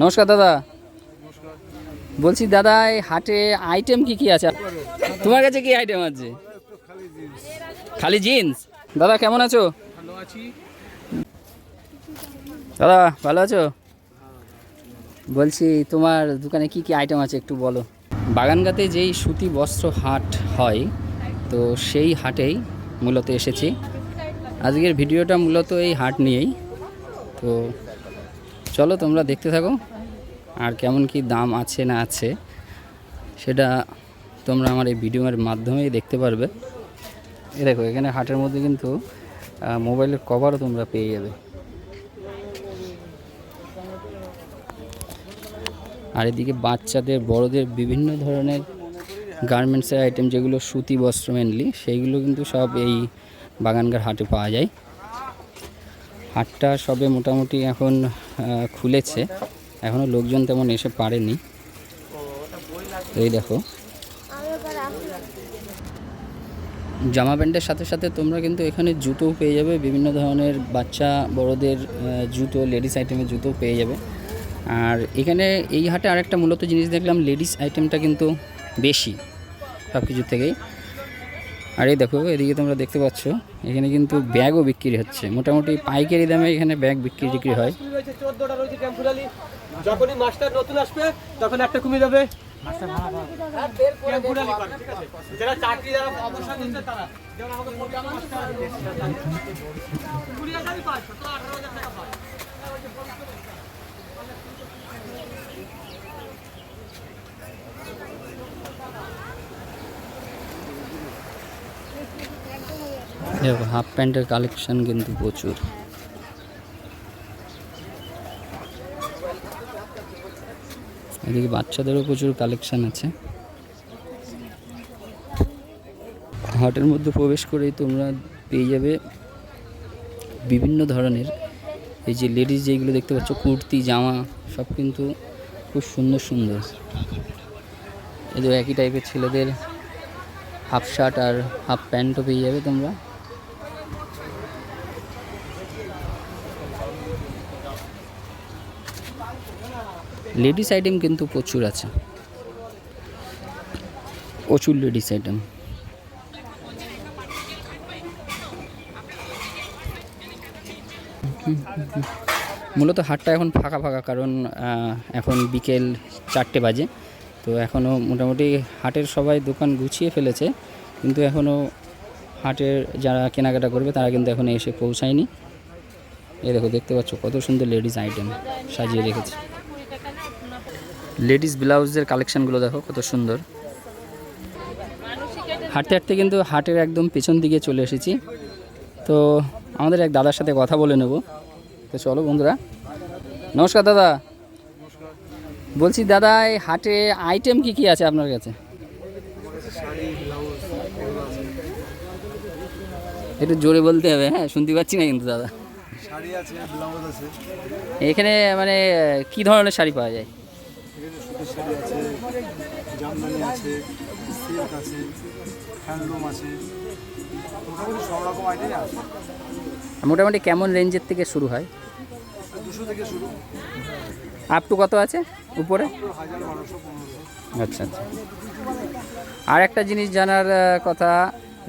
নমস্কার দাদা। বলছি দাদা, এই হাটে আইটেম কি কি আছে? তোমার কাছে কি আইটেম আছে? খালি জিন্স দাদা, কেমন আছো? দাদা, ভালো আছো? বলছি, তোমার দোকানে কি কি আইটেম আছে একটু বলো? বাগানগাতে যেই সুতি বস্ত্র হাট হয়, তো সেই হাটেই মূলত এসেছি। আজকের ভিডিওটা মূলত এই হাট নিয়েই। তো চলো তোমরা দেখতে থাকো আর কেমন কি দাম আছে না আছে, সেটা তোমরা আমার এই ভিডিওর মাধ্যমেই দেখতে পারবে। এ দেখো, এখানে হাটের মধ্যে কিন্তু মোবাইলের কভারও তোমরা পেয়ে যাবে। আর এদিকে বাচ্চাদের, বড়দের বিভিন্ন ধরনের গার্মেন্টসের আইটেম যেগুলো সুতি, বস্ত্র মেনলি সেইগুলো কিন্তু সব এই বাগানগার হাটে পাওয়া যায়। হাটটা সবে মোটামুটি এখন খুলেছে। এখনও লোকজন তেমন এসে পারেনি। এই দেখো। জামা প্যান্টের সাথে সাথে তোমরা কিন্তু এখানে জুতোও পেয়ে যাবে। বিভিন্ন ধরনের বাচ্চা, বড়দের জুতো, লেডিস আইটেমের জুতো পেয়ে যাবে। আর এখানে এই হাটে আরেকটা মূলত জিনিস দেখলাম, লেডিস আইটেমটা কিন্তু বেশি সব কিছুর থেকেই। আর এই দেখো, এদিকে তোমরা দেখতে পাচ্ছ, এখানে কিন্তু ব্যাগও বিক্রি হচ্ছে। মোটামুটি পাইকারি দামে এখানে ব্যাগ বিক্রি টিক্রি হয়। যখনই মাস্টার নতুন আসবে, তখন একটা কমে যাবে? যারা চাকরি, যারা অবসর নিচ্ছে তারা। যেমন প্রতি মাস্টার কুড়ি হাজারই পায় সতেরো আঠারো হাজার টাকা পায় দেখো হাফ প্যান্টের কালেকশন কিন্তু প্রচুর। এদিকে বাচ্চাদেরও প্রচুর কালেকশন আছে। হাটের মধ্যে প্রবেশ করেই তোমরা পেয়ে যাবে বিভিন্ন ধরনের। এই যে লেডিস যেগুলো দেখতে পাচ্ছ, কুর্তি, জামা, সব কিন্তু খুব সুন্দর সুন্দর। এদের একই টাইপের ছেলেদের হাফ শার্ট আর হাফ প্যান্টও পেয়ে যাবে তোমরা। লেডিস আইটেম কিন্তু প্রচুর আছে। প্রচুর লেডিস আইটেম। মূলত হাটটা এখন ফাঁকা ফাঁকা, কারণ এখন বিকেল চারটে বাজে। তো এখনও মোটামুটি হাটের সবাই দোকান গুছিয়ে ফেলেছে, কিন্তু এখনও হাটের যারা কেনাকাটা করবে, তারা কিন্তু এখনও এসে পৌঁছায়নি। এই দেখো, দেখতে পাচ্ছ কত সুন্দর লেডিস আইটেম সাজিয়ে রেখেছে। লেডিস ব্লাউজের কালেকশানগুলো দেখো কত সুন্দর। হাঁটতে হাঁটতে কিন্তু হাটের একদম পেছন দিকে চলে এসেছি। তো আমাদের এক দাদার সাথে কথা বলে নেব। তো চলো বন্ধুরা। নমস্কার দাদা। বলছি দাদা এই হাটে আইটেম কি কি আছে আপনার কাছে? একটু জোরে বলতে হবে হ্যাঁ শুনতে পাচ্ছি না কিন্তু দাদা। শাড়ি আছে। এখানে মানে কি ধরনের শাড়ি পাওয়া যায়? সুতির শাড়ি আছে জামদানি আছে সিল্ক আছে হ্যান্ডলুম আছে। মোটামুটি সব রকম আইটেম আছে। মোটামুটি কেমন রেঞ্জের থেকে শুরু হয়? দুশো থেকে শুরু। আপ টু কত আছে উপরে? আচ্ছা আচ্ছা। আর একটা জিনিস জানার কথা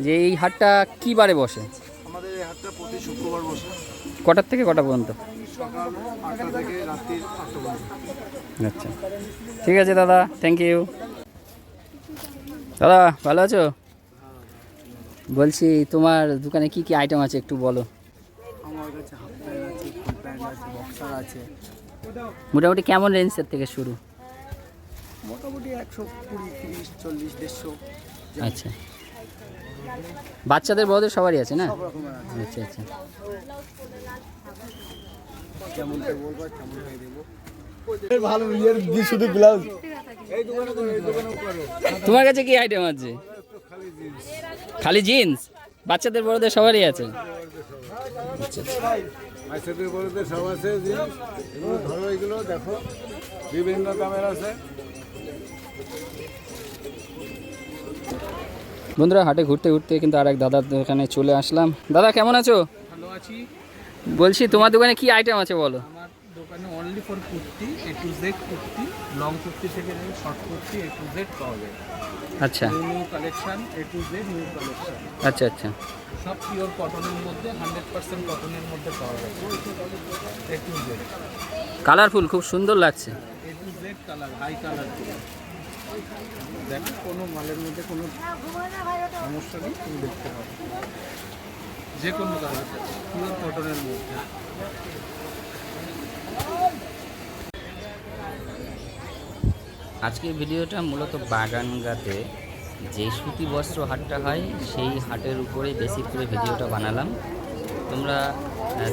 যে এই হাটটা কী বারে বসে? আমাদের এই হাটটা প্রতি শুক্রবার বসে। কটার থেকে কটা পর্যন্ত? সকাল আটটা থেকে রাত্রি আটটা পর্যন্ত। আচ্ছা। ঠিক আছে দাদা। থ্যাংক ইউ দাদা ভালো আছো? বলছি তোমার দোকানে কি কি আইটেম আছে একটু বলো। আমার কাছে হাফ প্যান্ট আছে ফুল প্যান্ট আছে বক্সার আছে। মোটামুটি কেমন রেঞ্জের থেকে শুরু? মোটামুটি একশো কুড়ি তিরিশ চল্লিশ দেড়শো। আচ্ছা। বাচ্চাদের বড়দের সবারই আছে না? আচ্ছা আচ্ছা। কেমন বলব কেমন দেবো। ভালো শুধু ব্লাউজ এই দোকানে করো এই দোকানে করো। তোমার কাছে কি আইটেম আছে? খালি জিন্স বাচ্চাদের বড়দের সবারই আছে? বাচ্চাদের বড়দের সব আছে এগুলো ধরো এগুলো দেখো। বিভিন্ন দামের আছে। বন্ধুরা হাটে ঘুরতে ঘুরতে কিন্তু আর এক দাদার দোকানে চলে আসলাম। দাদা কেমন আছো? ভালো আছি। বলছি তোমার দোকানে কি আইটেম আছে বলো? দোকানে only for kurti A to Z kurti long kurti থেকে নিয়ে short kurti A to Z পাওয়া যায়। আচ্ছা। New collection A to Z new collection আচ্ছা আচ্ছা। সব পিওর কটনের মধ্যে হান্ড্রেড পার্সেন্ট কটনের মধ্যে পাওয়া যাচ্ছে এ টু জেড কালারফুল খুব সুন্দর লাগছে। A to Z colour high colour দেখো কোনো মালের মধ্যে কোনো সমস্যা নেই তুমি দেখতে পাবে। যে কোনো কালার পিওর কটনের মধ্যে। আজকের ভিডিওটা মূলত বাগানগাতে যে সুতি বস্ত্র হাটটা হয়, সেই হাটের উপরে বেসিক করে ভিডিওটা বানালাম। তোমরা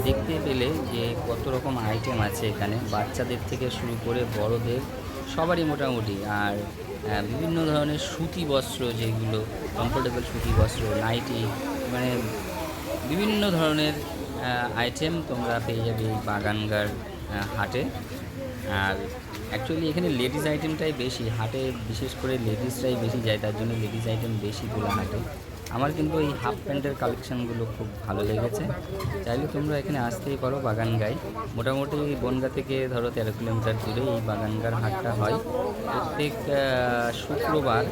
দেখতে পেলে যে কত রকম আইটেম আছে এখানে। বাচ্চাদের থেকে শুরু করে বড়দের, সবারই মোটামুটি। আর বিভিন্ন ধরনের সুতি বস্ত্র যেগুলো কমফোর্টেবল সুতি বস্ত্র, নাইটি মানে বিভিন্ন ধরনের আইটেম তোমরা পেয়ে যাবে এই বাগানগার হাটে। আর অ্যাকচুয়ালি এখানে লেডিস আইটেমটাই বেশি। হাটে বিশেষ করে লেডিসরাই বেশি যায়, তার জন্য লেডিস আইটেম বেশি তোলা হাটে। আমার কিন্তু এই হাফ প্যান্টের কালেকশানগুলো খুব ভালো লেগেছে। চাইলে তোমরা এখানে আসতেই পারো বাগানগায়। মোটামুটি বনগা থেকে ধরো তেরো কিলোমিটার দূরে এই বাগানগার হাটটা হয়। প্রত্যেক শুক্রবার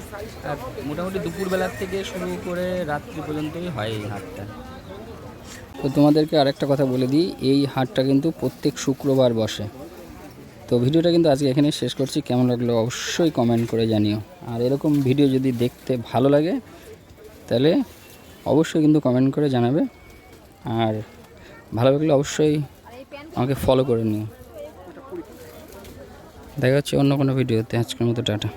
মোটামুটি দুপুরবেলার থেকে শুরু করে রাত্রি পর্যন্তই হয় এই হাটটা। তো তোমাদেরকে আরেকটা কথা বলে দিই, এই হাটটা কিন্তু প্রত্যেক শুক্রবার বসে। তো ভিডিওটা কিন্তু আজকে এখানে শেষ করছি। কেমন লাগল অবশ্যই কমেন্ট করে জানিও। আর এরকম ভিডিও যদি দেখতে ভালো লাগে, তাহলে অবশ্যই কিন্তু কমেন্ট করে জানাবে। আর ভালো লাগলে অবশ্যই আমাকে ফলো করে নিও। দেখা হচ্ছে অন্য কোনো ভিডিওতে। আজকের মতো টাটা।